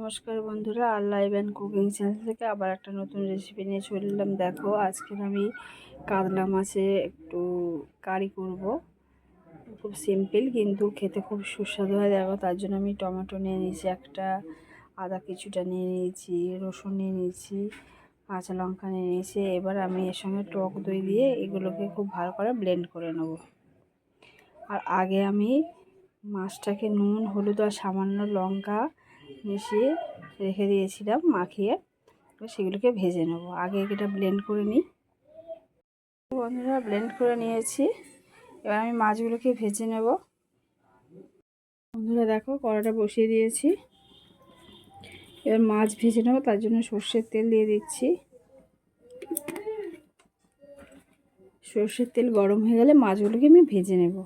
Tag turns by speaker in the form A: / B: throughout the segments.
A: নমস্কার বন্ধুরা, আর লাইভ অ্যান্ড কুকিং চ্যানেল থেকে আবার একটা নতুন রেসিপি নিয়ে চলে এলাম। দেখো আজকের আমি কাতলা মাছে একটু কারি করব। খুব সিম্পল কিন্তু খেতে খুব সুস্বাদু হয়। দেখো, তার জন্য আমি টমেটো নিয়ে নিয়েছি একটা, আদা কিছুটা নিয়ে নিয়েছি, রসুন নিয়ে নিয়েছি, কাঁচা লঙ্কা নিয়ে নিয়েছি। এবার আমি এর সঙ্গে টক দই দিয়ে এগুলোকে খুব ভালো করে ব্লেন্ড করে নেব। আর আগে আমি মাছটাকে নুন, হলুদ আর সামান্য লঙ্কা মিশিয়ে রেখে দিয়েছিলাম, মাখিয়ে। এবার সেগুলোকে ভেজে নেব। আগে এটা ব্লেন্ড করে নিই। বন্ধুরা ব্লেন্ড করে নিয়েছি। এবার আমি মাছগুলোকে ভেজে নেব। বন্ধুরা, দেখো কড়াটা বসিয়ে দিয়েছি। এবার মাছ ভেজে নেব, তার জন্য সর্ষের তেল দিয়ে দিচ্ছি। সর্ষের তেল গরম হয়ে গেলে মাছগুলোকে আমি ভেজে নেব।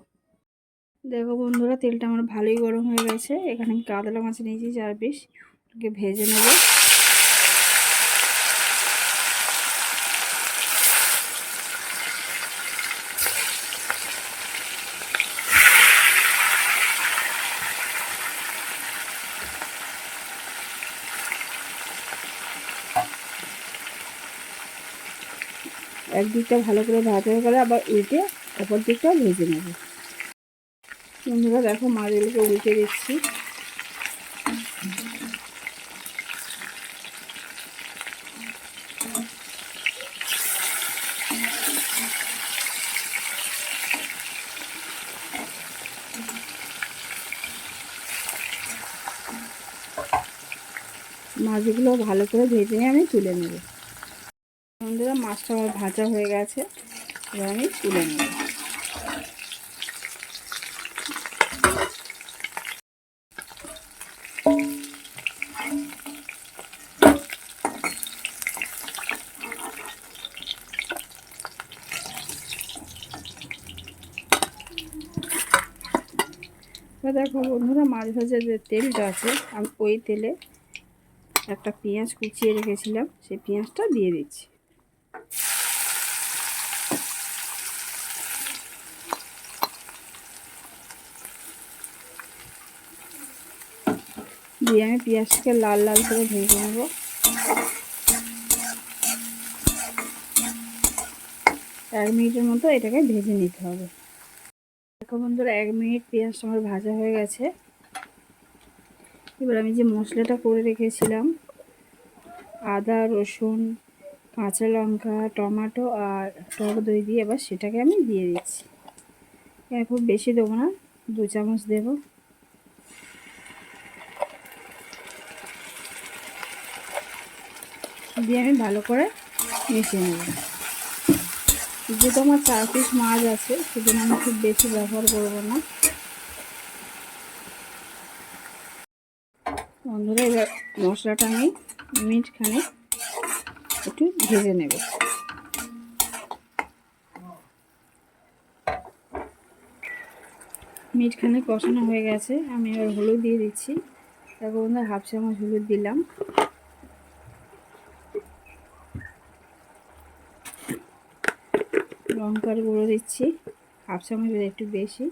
A: দেখো বন্ধুরা, তেলটা আমার ভালোই গরম হয়ে গেছে। এখানে আমি কাতলা মাছ নিয়েছি চার পিস। ওকে ভেজে নেব। একদিকটা ভালো করে ভাজা গেলে আবার উল্টে অপর দিকটাও ভেজে নেব। বন্ধুরা দেখো মাছগুলোকে উল্টে দিচ্ছি। মাছগুলো ভালো করে ভেজে নিয়ে আমি তুলে নেব। বন্ধুরা, মাছটা আমার ভাজা হয়ে গেছে, এবার আমি তুলে নেব। দেখো বন্ধুরা মাছ ভাজার যে তেলটা আছে, আমি ওই তেলে একটা পেঁয়াজ কুচিয়ে রেখেছিলাম, সেই পেঁয়াজটা দিয়ে দিচ্ছি। দিয়ে আমি পেঁয়াজটাকে লাল লাল করে ভেজে নেব। এক মিনিটের মতো এটাকে ভেজে নিতে হবে। দেখো বন্ধুরা, এক মিনিট পেঁয়াজটা আমার ভাজা হয়ে গেছে। এবার আমি যে মশলাটা করে রেখেছিলাম, আদা, রসুন, কাঁচা লঙ্কা, টমেটো আর টক দই দিয়ে এবার সেটাকে আমি দিয়ে দিচ্ছি। খুব বেশি দেবো না, দু চামচ দেব। দিয়ে আমি ভালো করে মিশিয়ে নেব। যেহেতু আমার চার পিস মাছ আছে, সেজন্য আমি খুব বেশি ব্যবহার করব না। বন্ধুরা, এবার মশলাটা আমি মিটখানে একটু ভেজে নেব। মিটখানে কষানো হয়ে গেছে, আমি এবার হলুদ দিয়ে দিচ্ছি। তারপর বন্ধু হাফ চামচ হলুদ দিলাম। লঙ্কার গুঁড়ো দিচ্ছি। হাফ চামচ একটু বেশি।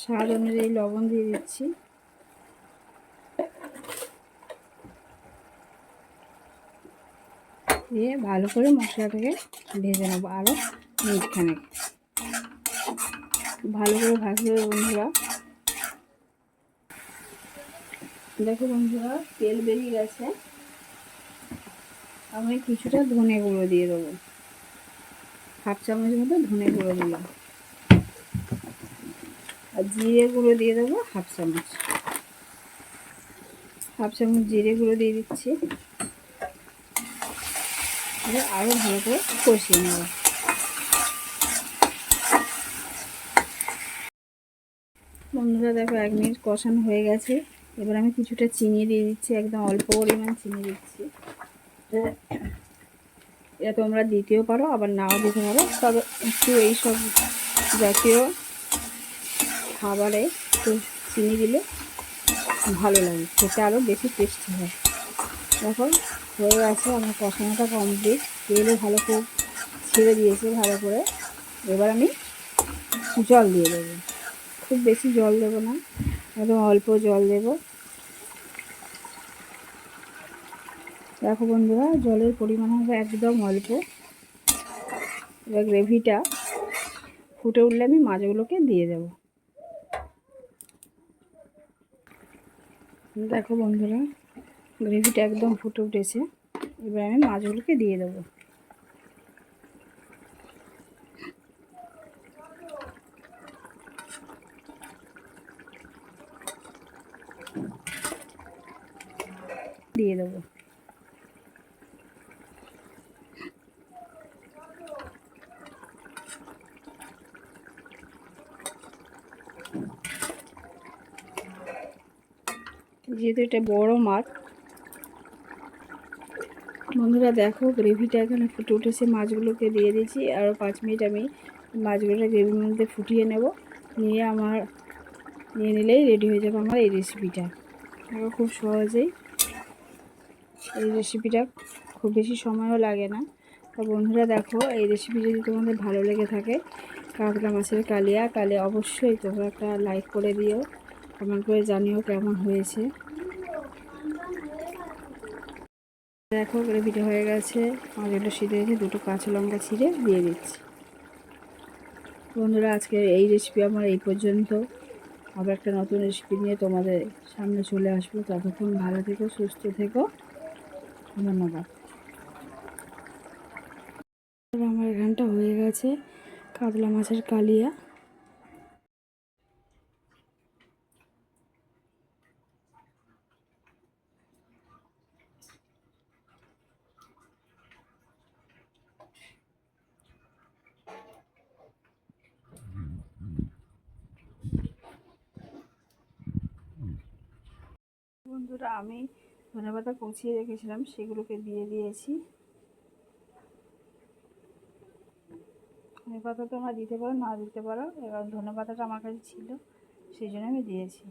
A: স্বাদ অনুযায়ী লবণ দিয়ে দিচ্ছি। দিয়ে ভালো করে মশলাটাকে ভেজে নেব আরও মিটখানে ভালো করে ভাজবে বন্ধুরা। দেখো বন্ধুরা, তেল বেরিয়ে গেছে। আমি কিছুটা ধনে গুঁড়ো দিয়ে দেবো। হাফ চামচ মতো ধনে গুঁড়ো দিলাম। আর জিরে গুঁড়ো দিয়ে দেবো হাফ চামচ। হাফ চামচ জিরে গুঁড়ো দিয়ে দিচ্ছি। আরও ভালো করে কষিয়ে নেব। বন্ধুরা, দেখো এক মিনিট কষানো হয়ে গেছে। এবার আমি কিছুটা চিনি দিয়ে দিচ্ছি, একদম অল্প পরিমাণ চিনি দিচ্ছি। এটা তোমরা দিতেও পারো, আবার নাও দিতে পারো তবে একটু এইসব জাতীয় খাবারে একটু চিনি দিলে ভালো লাগে, খেতে আরও বেশি টেস্টি হয়। দেখো, হয়ে গেছে আমার কষানোটা কমপ্লিট তেলে ভালো করে ছেড়ে দিয়েছে ভালো করে। এবার আমি জল দিয়ে দেবো। খুব বেশি জল দেবো না, একদম অল্প জল দেব। দেখো বন্ধুরা, জলের পরিমাণ হবে একদম অল্প। এবার গ্রেভিটা ফুটে উঠলে আমি মাছগুলোকে দিয়ে দেব। দেখো বন্ধুরা, গ্রেভিটা একদম ফুটে উঠেছে। এবার আমি মাছগুলোকে দিয়ে দেবো। দিয়ে দেবো। যেহেতু এটা বড় মাছ বন্ধুরা দেখো গ্রেভিটা এখানে ফুটে উঠেছে। মাছগুলোকে দিয়ে দিয়েছি। আরও পাঁচ মিনিট আমি মাছগুলোকে গ্রেভির মধ্যে ফুটিয়ে নেব। নিয়ে আমার, নিয়ে নিলেই রেডি হয়ে যাবে আমার এই রেসিপিটা খুব সহজেই এই রেসিপিটা খুব বেশি সময়ও লাগে না। তো বন্ধুরা দেখো, এই রেসিপি যদি তোমাদের ভালো লেগে থাকে, কাঁকড়া মাছের কালিয়া, তাহলে অবশ্যই তোমরা একটা লাইক করে দিও। কমেন্ট করে জানিও কেমন হয়েছে। দেখো গ্রেভিটা হয়ে গেছে। আমার মাছগুলো সিদ্ধ হয়েছে দুটো কাঁচা লঙ্কা ছিঁড়ে দিয়ে দিচ্ছি। বন্ধুরা আজকে এই রেসিপি আমার এই পর্যন্ত। আবার একটা নতুন রেসিপি নিয়ে তোমাদের সামনে চলে আসব। ততক্ষণ ভালো থেকো, সুস্থ থেকো। ধন্যবাদ। আমার এখানটা হয়ে গেছে, কাতলা মাছের কালিয়া। বন্ধুরা আমি ধনে পাতা কুচিয়ে রেখেছিলাম, সেগুলোকে দিয়ে দিয়েছি। ধনে পাতা তোমরা দিতে পারো, না দিতে পারো, এবার ধনে পাতাটা আমার কাছে ছিল, সেই জন্য আমি দিয়েছি।